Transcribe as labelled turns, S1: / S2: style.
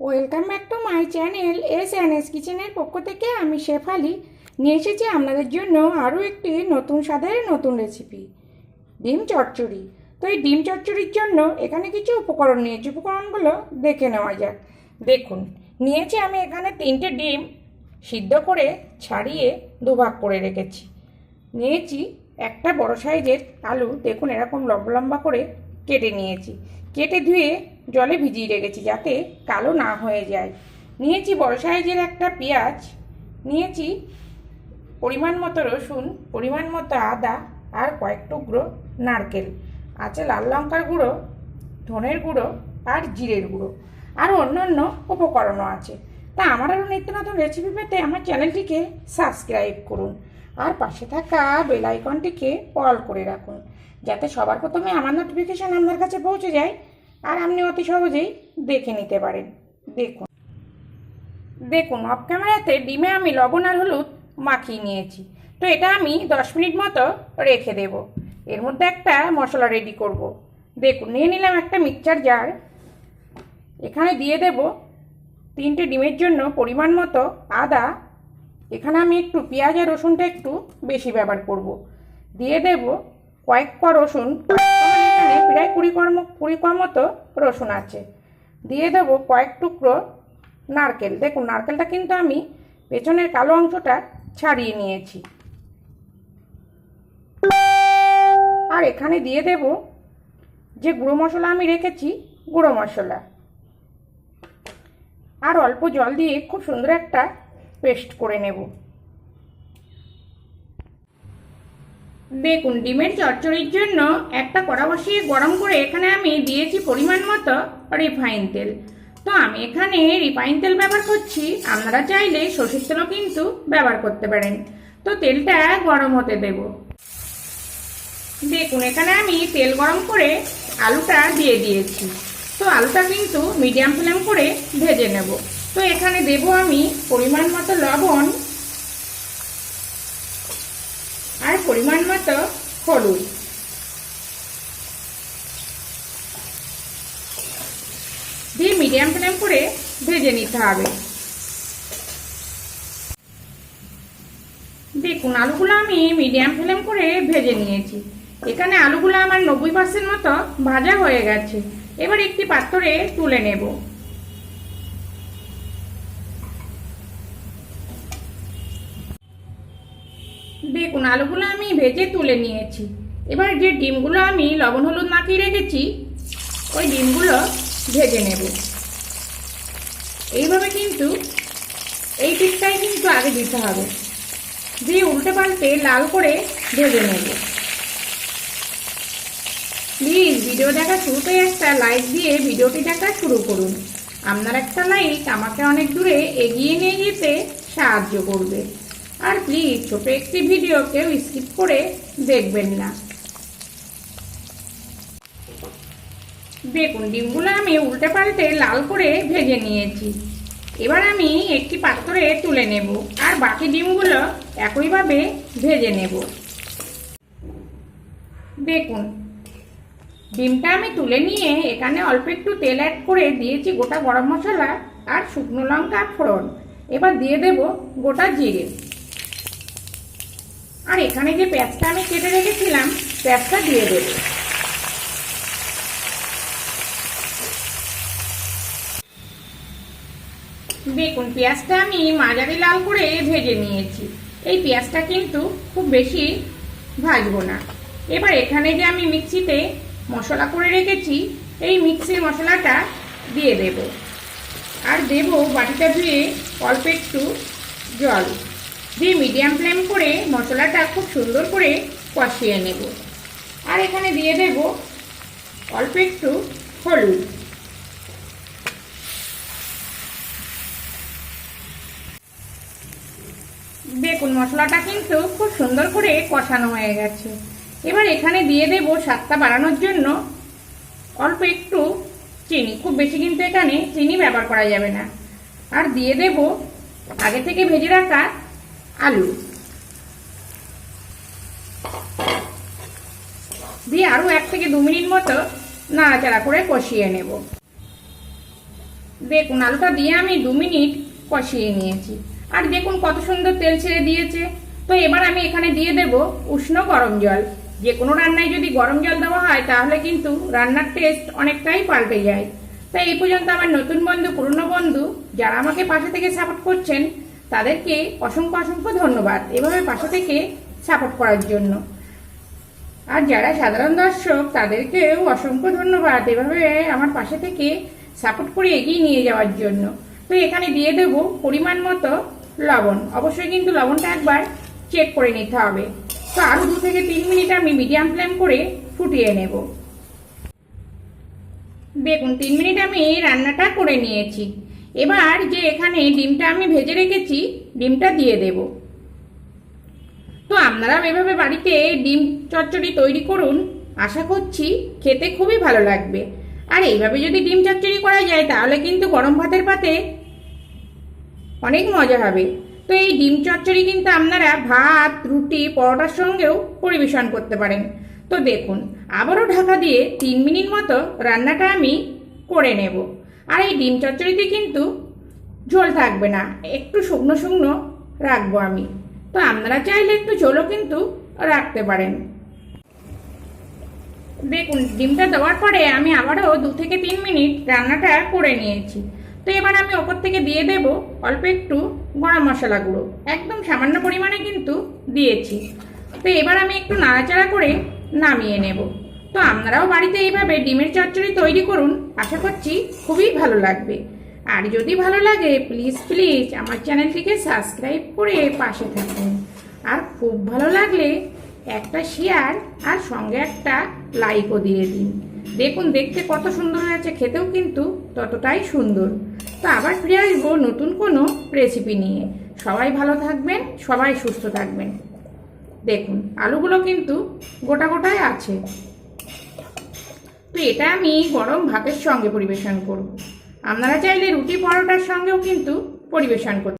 S1: Welcome back to my channel S N S কিচেনের পক্ষ থেকে আমি শেফালি নিয়ে এসেছি আপনাদের জন্য আরও একটি নতুন স্বাদের নতুন রেসিপি, ডিম চচ্চড়ি। তো এই ডিম চচ্চড়ির জন্য এখানে কিছু উপকরণ নিয়েছি। উপকরণগুলো দেখে নেওয়া যাক। দেখুন, নিয়েছি আমি এখানে তিনটে ডিম সিদ্ধ করে ছাড়িয়ে দুভাগ করে রেখেছি। নিয়েছি একটা বড় সাইজের আলু। দেখুন, এরকম লম্বা লম্বা করে কেটে নিয়েছি। কেটে ধুয়ে জলে ভিজিয়ে রেখেছি যাতে কালো না হয়ে যায়। নিয়েছি বড় সাইজের একটা পেঁয়াজ, নিয়েছি পরিমাণ মতো রসুন, পরিমাণ মতো আদা আর কয়েক টুকরো নারকেল, আছে লাল লঙ্কার গুঁড়ো, ধনের গুঁড়ো আর জিরের গুঁড়ো। আর অন্যান্য উপকরণও আছে। তা আমার আরও নিত্য নতুন রেসিপি পেতে আমার চ্যানেলটিকে সাবস্ক্রাইব করুন আর পাশে থাকা বেল আইকনটিকে অল করে রাখুন। যাতে সবার প্রথমে আমার নোটিফিকেশান আপনার কাছে পৌঁছে যায়। আর আপনি অতি সহজেই দেখে নিতে পারেন। দেখুন। দেখুন অফ ক্যামেরাতে ডিমে আমি লবণ আর হলুদ মাখিয়ে নিয়েছি। তো এটা আমি দশ মিনিট মতো রেখে দেব। এর মধ্যে একটা মশলা রেডি করব। দেখুন, নিয়ে নিলাম একটা মিক্সচার জার এখানে দিয়ে দেব তিনটে ডিমের জন্য পরিমাণ মতো আদা। এখানে আমি একটু পেঁয়াজ আর রসুনটা একটু বেশি ব্যবহার করব। দিয়ে দেব কয়েক ক রসুন। এখানে প্রায় কুড়ি কর্ম, কুড়ি মতো রসুন আছে। দিয়ে দেবো কয়েক টুকরো নারকেল। দেখুন, নারকেলটা কিন্তু আমি পেছনের কালো অংশটা ছাড়িয়ে নিয়েছি। আর এখানে দিয়ে দেব যে গুঁড়ো মশলা আমি রেখেছি, গুঁড়ো মশলা। আর অল্প জল দিয়ে খুব সুন্দর একটা পেস্ট করে নেব। দেখুন, ডিমের চচ্চড়ির জন্য একটা কড়া বসিয়ে গরম করে এখানে আমি দিয়েছি পরিমাণ মতো রিফাইন তেল। তো আমি এখানে রিফাইন তেল ব্যবহার করছি। আপনারা চাইলে সর্ষের তেলও কিন্তু ব্যবহার করতে পারেন। তো তেলটা গরম হতে দেব। দেখুন, এখানে আমি তেল গরম করে আলুটা দিয়ে দিয়েছি। তো আলুটা কিন্তু মিডিয়াম ফ্লেম করে ভেজে নেব। তো এখানে দেব আমি পরিমাণ মতো লবণ আর পরিমাণ মতো হলুদ দিয়ে মিডিয়াম ফ্লেম করে ভেজে নিতে হবে। দেখুন, আলুগুলো আমি মিডিয়াম ফ্লেম করে ভেজে নিয়েছি। এখানে আলুগুলো আমার নব্বই পার্সেন্ট মতো ভাজা হয়ে গেছে। এবার একটি পাত্রে তুলে নেব। দেখুন আলুগুলো আমি ভেজে তুলে নিয়েছি। এবার যে ডিমগুলো আমি লবণ হলুদ মাখিয়ে রেখেছি, ওই ডিমগুলো ভেজে নেব। এইভাবে কিন্তু এই পিঠটাই কিন্তু আগে দিতে হবে। দিয়ে উল্টে পাল্টে লাল করে ভেজে নেব। প্লিজ ভিডিও দেখা শুরুতে একটা লাইক দিয়ে ভিডিওটি দেখা শুরু করুন। আপনার একটা লাইক আমাকে অনেক দূরে এগিয়ে নিয়ে যেতে সাহায্য করবে। আর প্লিজ ছোট একটি ভিডিও কেউ স্কিপ করে দেখবেন না। দেখুন, ডিমগুলো আমি উল্টে পাল্টে লাল করে ভেজে নিয়েছি। এবার আমি একটি পাত্রে তুলে নেব আর বাকি ডিমগুলো একইভাবে ভেজে নেব। দেখুন, ডিমটা আমি তুলে নিয়ে এখানে অল্প একটু তেল অ্যাড করে দিয়েছি গোটা গরম মশলা আর শুকনো লঙ্কা ফোড়ন। এবার দিয়ে দেব গোটা জিরে। আর এখানে যে পেঁয়াজটা আমি কেটে রেখেছিলাম পেঁয়াজটা দিয়ে দেবো। দেখুন, পেঁয়াজটা আমি মাঝারি লাল করে ভেজে নিয়েছি। এই পেঁয়াজটা কিন্তু খুব বেশি ভাজবো না। এবার এখানে যে আমি মিক্সিতে মশলা করে রেখেছি, এই মিক্সির মশলাটা দিয়ে দেব। আর দেব বাটিটা ধুয়ে অল্প একটু জল। দিয়ে মিডিয়াম ফ্লেম করে মশলাটা খুব সুন্দর করে কষিয়ে নেব। আর এখানে দিয়ে দেব অল্প একটু হলুদ। দেখুন, মশলাটা কিন্তু খুব সুন্দর করে কষানো হয়ে গেছে। এবার এখানে দিয়ে দেব স্বাদটা বাড়ানোর জন্য অল্প একটু চিনি। খুব বেশি কিন্তু এখানে চিনি ব্যবহার করা যাবে না। আর দিয়ে দেব আগে থেকে ভেজে রাখা আলু। দিয়ে আরও এক থেকে দু মিনিট মতো নাড়াচাড়া করে কষিয়ে নেব। দেখুন, আলুটা দিয়ে আমি দু মিনিট কষিয়ে নিয়েছি। আর দেখুন কত সুন্দর তেল ছেড়ে দিয়েছে। তো এবার আমি এখানে দিয়ে দেব উষ্ণ গরম জল। যে কোনো রান্নায় যদি গরম জল দেওয়া হয়, তাহলে কিন্তু রান্নার টেস্ট অনেকটাই পাল্টে যায়। তাই এই পর্যন্ত আমার নতুন বন্ধু, পুরনো বন্ধু, যারা আমাকে পাশে থেকে সাপোর্ট করছেন তাদেরকে অসংখ্য অসংখ্য ধন্যবাদ এভাবে পাশে থেকে সাপোর্ট করার জন্য। আর যারা সাধারণ দর্শক, তাদেরকেও অসংখ্য ধন্যবাদ এভাবে আমার পাশে থেকে সাপোর্ট করে এগিয়ে নিয়ে যাওয়ার জন্য। তো এখানে দিয়ে দেব পরিমাণ মতো লবণ। অবশ্যই কিন্তু লবণটা একবার চেক করে নিতে হবে। তো আরও দু থেকে তিন মিনিট আমি মিডিয়াম ফ্লেম করে ফুটিয়ে নেব। দেখুন, তিন মিনিট আমি রান্নাটা করে নিয়েছি। এবার যে এখানে ডিমটা আমি ভেজে রেখেছি, ডিমটা দিয়ে দেবো। তো আপনারাও এভাবে বাড়িতে ডিম চচ্চড়ি তৈরি করুন। আশা করছি খেতে খুবই ভালো লাগবে। আর এইভাবে যদি ডিম চচ্চড়ি করা যায়, তাহলে কিন্তু গরম ভাতের পাতে অনেক মজা হবে। তো এই ডিম চচ্চড়ি কিন্তু আপনারা ভাত, রুটি, পরোটার সঙ্গেও পরিবেশন করতে পারেন। তো দেখুন, আবারও ঢাকা দিয়ে তিন মিনিট মতো রান্নাটা আমি করে নেব। আর এই ডিম চচ্চড়িতে কিন্তু ঝোল থাকবে না। একটু শুকনো শুকনো রাখব আমি। তো আপনারা চাইলে একটু ঝোলও কিন্তু রাখতে পারেন। দেখুন, ডিমটা দেওয়ার পরে আমি আবারও দু থেকে তিন মিনিট রান্নাটা করে নিয়েছি। তো এবার আমি ওপর থেকে দিয়ে দেব অল্প একটু গরম মশলা গুঁড়ো। একদম সামান্য পরিমাণে কিন্তু দিয়েছি। তো এবার আমি একটু নাড়াচাড়া করে নামিয়ে নেব। তো আপনারাও বাড়িতে এইভাবে ডিমের চচ্চড়ি তৈরি করুন, আশা করছি খুবই ভালো লাগবে। আর যদি ভালো লাগে প্লিজ প্লিজ আমার চ্যানেলটিকে সাবস্ক্রাইব করে পাশে থাকুন। আর খুব ভালো লাগলে একটা শেয়ার আর সঙ্গে একটা লাইকও দিয়ে দিন। দেখুন, দেখতে কত সুন্দর হয়েছে, খেতেও কিন্তু ততটাই সুন্দর। তো আবার ফিরে আসব নতুন কোনো রেসিপি নিয়ে। সবাই ভালো থাকবেন, সবাই সুস্থ থাকবেন। দেখুন, আলুগুলো কিন্তু গোটা গোটায় আছে। তো এটা আমি গরম ভাতের সঙ্গে পরিবেশন করব। আপনারা চাইলে রুটি পরোটার সঙ্গেও কিন্তু পরিবেশন করতে